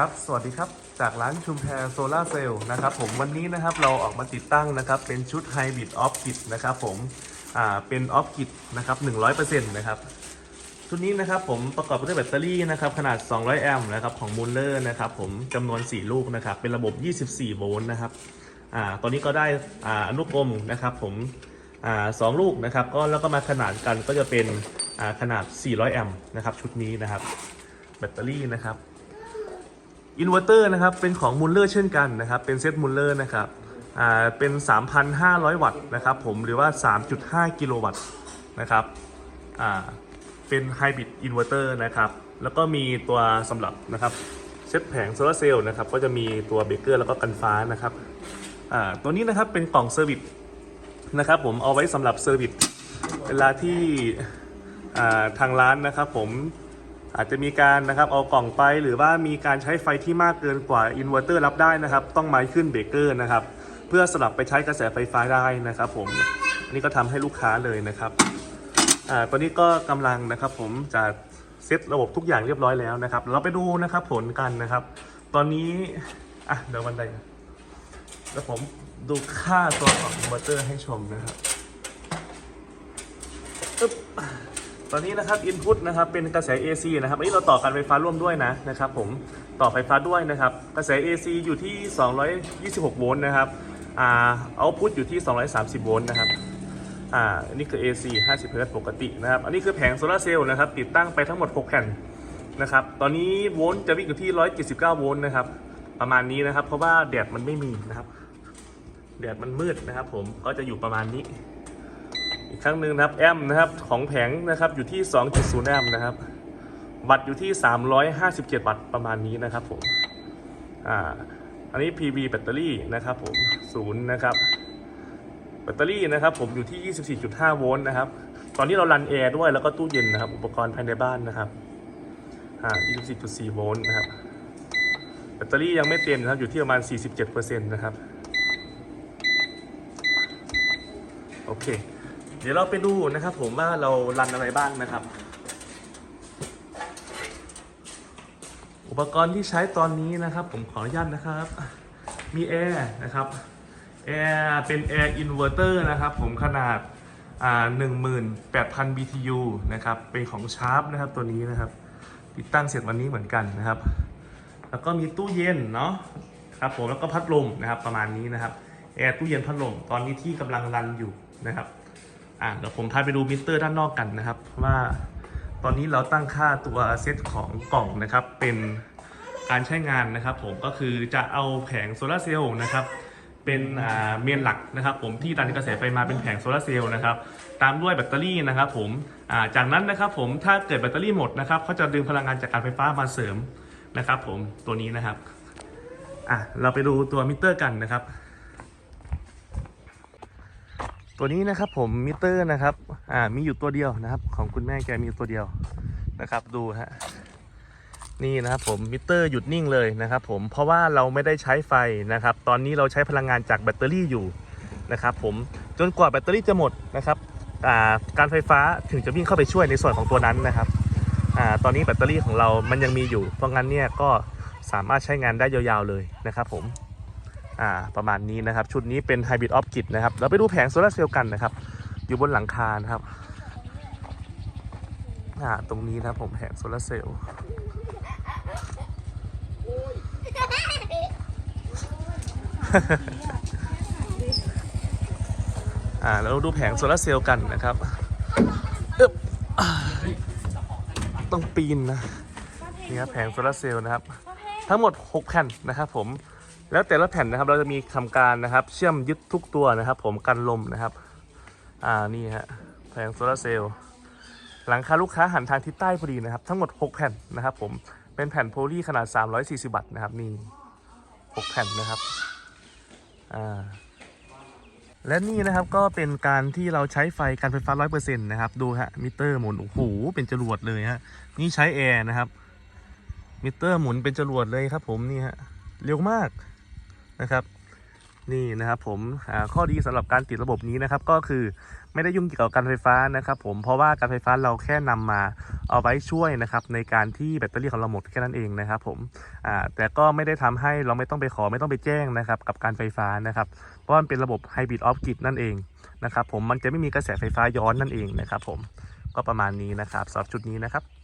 ครับ สวัสดีครับ จากร้านชุมแพรโซลาเซลล์นะครับผมวันนี้นะครับเราออกมาติดตั้งนะครับเป็นชุดไฮบริดออฟกิ t นะครับผมอ่าเป็นออฟกิ t นะครับ100%นะครับชุดนี้นะครับผมประกอบไปด้วยแบตเตอรี่นะครับขนาด 200 แอมป์นะครับของมูลเลอร์นะครับผมจำนวน 4 ลูกนะครับเป็นระบบ 24 โวลต์นะครับอ่าตอนนี้ก็ได้อ่าอนุกรมนะครับผมอ่าสองลูกนะครับก็แล้วก็มาขนาดกันก็จะเป็นอ่าขนาด 400 แอมป์นะครับชุดนี้นะครับแบตเตอรี่นะครับ อินเวอร์เตอร์นะครับเป็นของมูลเลอร์เช่นกันนะครับเป็นเซตมูลเลอร์นะครับอ่าเป็น 3,500 วัตต์นะครับผมหรือว่า 3.5 กิโลวัตต์นะครับอ่าเป็นไฮบริดอินเวอร์เตอร์นะครับแล้วก็มีตัวสำหรับนะครับเซตแผงโซลาร์เซลล์นะครับก็จะมีตัวเบรกเกอร์แล้วก็กันฟ้านะครับอ่าตัวนี้นะครับเป็นกล่องเซอร์วิสนะครับผมเอาไว้สำหรับเซอร์วิสเวลาที่อ่าทางร้านนะครับผม อาจจะมีการนะครับเอากล่องไปหรือว่ามีการใช้ไฟที่มากเกินกว่าอินเวอร์เตอร์รับได้นะครับ ต้องไม้ขึ้นเบรกเกอร์นะครับ เพื่อสลับไปใช้กระแสไฟฟ้าได้นะครับ ผมอันนี้ก็ทำให้ลูกค้าเลยนะครับอ่าตอนนี้ก็กำลังนะครับผมจะเซตระบบทุกอย่างเรียบร้อยแล้วนะครับ เราไปดูนะครับผลกันนะครับ ตอนนี้อะเดี๋ยววันใดนะแล้วผมดูค่าตัวของอินเวอร์เตอร์ให้ชมนะครับอึ๊บ ตอนนี้นะครับ input นะครับเป็นกระแส AC นะครับ อันนี้เราต่อการไฟฟ้าร่วมด้วยนะนะครับผม ต่อไฟฟ้าด้วยนะครับ กระแส AC อยู่ที่ 226 โวลต์นะครับ อ่า output อยู่ที่ 230 โวลต์นะครับ อ่า อันนี้คือ AC 50 เฮิรตซ์ปกตินะครับ อันนี้คือแผงโซลาเซลล์นะครับ ติดตั้งไปทั้งหมด 6 แผ่นนะครับ ตอนนี้โวลต์จะวิ่งอยู่ที่ 179 โวลต์นะครับ ประมาณนี้นะครับ เพราะว่าแดดมันไม่มีนะครับ แดดมันมืดนะครับ ผม ก็จะอยู่ประมาณนี้ อีกครั้งหนึ่งนะครับแอมนะครับของแผงนะครับอยู่ที่ 2.0 แอมนะครับ วัตต์อยู่ที่ 357 วัตต์ประมาณนี้นะครับผมอ่าอันนี้ PV แบตเตอรี่นะครับผมศูนย์นะครับแบตเตอรี่นะครับผมอยู่ที่ 24.5 โวลต์นะครับ ตอนนี้เรารันแอร์ด้วยแล้วก็ตู้เย็นนะครับ อุปกรณ์ภายในบ้านนะครับอ่า24.4 โวลต์นะครับแบตเตอรี่ยังไม่เต็มนะครับอยู่ที่ประมาณ 47%นะครับ โอเค เดี๋ยวเราไปดูนะครับ ผมว่าเรารันอะไรบ้างนะครับ อุปกรณ์ที่ใช้ตอนนี้นะครับ ผมขออนุญาตนะครับ มีแอร์นะครับแอร์เป็นแอร์อินเวอร์เตอร์นะครับผมขนาดอ่า18,000 BTU นะครับ เป็นของชาร์ปนะครับตัวนี้นะครับ ติดตั้งเสร็จวันนี้เหมือนกันนะครับ แล้วก็มีตู้เย็นเนาะครับผมแล้วก็พัดลมนะครับประมาณนี้นะครับแอร์ตู้เย็นพัดลมตอนนี้ที่กำลังรันอยู่นะครับ อะเดี๋ยวผมพาไปดูมิเตอร์ด้านนอกกันนะครับ ว่าตอนนี้เราตั้งค่าตัวเซตของกล่องนะครับ เป็นการใช้งานนะครับ ผมก็คือจะเอาแผงโซลาร์เซลล์นะครับเป็นอ่าเมนหลักนะครับ ผมที่ดันกระแสไฟมาเป็นแผงโซลาร์เซลล์นะครับตามด้วยแบตเตอรี่นะครับ ผมอ่าจากนั้นนะครับผมถ้าเกิดแบตเตอรี่หมดนะครับเขาจะดึงพลังงานจากการไฟฟ้ามาเสริมนะครับ ผมตัวนี้นะครับอะเราไปดูตัวมิเตอร์กันนะครับ ตัวนี้นะครับผมมิเตอร์นะครับอ่ามีอยู่ตัวเดียวนะครับ ของคุณแม่แกมีตัวเดียวนะครับดูฮะนี่นะครับผมมิเตอร์หยุดนิ่งเลยนะครับผมเพราะว่าเราไม่ได้ใช้ไฟนะครับ ตอนนี้เราใช้พลังงานจากแบตเตอรี่อยู่นะครับผมจนกว่าแบตเตอรี่จะหมดนะครับอ่าการไฟฟ้าถึงจะวิ่งเข้าไปช่วยในส่วนของตัวนั้นนะครับอ่าตอนนี้แบตเตอรี่ของเรามันยังมีอยู่ เพราะงั้นเนี่ยก็สามารถใช้งานได้ยาวๆเลยนะครับผม อ่าประมาณนี้นะครับ ชุดนี้เป็น Hybrid of Kit นะครับ เราไปดูแผงโซลาร์เซลล์กันนะครับ อยู่บนหลังคานะครับอ่าตรงนี้นะผมแผงโซลาร์เซลล์อ่าแล้วดูแผงโซลาร์เซลล์กันนะครับต้องปีนนะนี่ครับแผงโซลาร์เซลล์นะครับ ทั้งหมด 6 แผ่นนะครับผม แล้วแต่ละแผ่นนะครับเราจะมีทำการนะครับ เชื่อมยึดทุกตัวนะครับ ผมกันลมนะครับ อ่านี่ฮะแผงโซลาเซลล์หลังคาลูกค้าหันทางทิศใต้พอดีนะครับ ทั้งหมด 6 แผ่นนะครับ ผมเป็นแผ่นโพลีขนาด 340วัตต์นะครับนี่6แผ่นนะครับอ่าและนี่นะครับก็เป็นการที่เราใช้ไฟการไฟฟ้า 100%นะครับดูฮะมิเตอร์หมุนโอ้โหเป็นจรวดเลยฮะนี่ใช้แอร์นะครับมิเตอร์หมุนเป็นจรวดเลยครับ ผมนี่ฮะเร็วมาก นะครับ นี่นะครับผมข้อดีสำหรับการติดระบบนี้นะครับ ก็คือไม่ได้ยุ่งเกี่ยวกับการไฟฟ้านะครับ ผมเพราะว่าการไฟฟ้าเราแค่นำมาเอาไว้ช่วยนะครับ ในการที่แบตเตอรี่ของเราหมดแค่นั้นเองนะครับผมแต่ก็ไม่ได้ทำให้เราไม่ต้องไปขอไม่ต้องไปแจ้งนะครับ กับการไฟฟ้านะครับ เพราะมันเป็นระบบไฮบริดออฟกิดนั่นเองนะครับ ผมมันจะไม่มีกระแสไฟฟ้าย้อนนั่นเองนะครับ ผมก็ประมาณนี้นะครับสำหรับชุดนี้นะครับ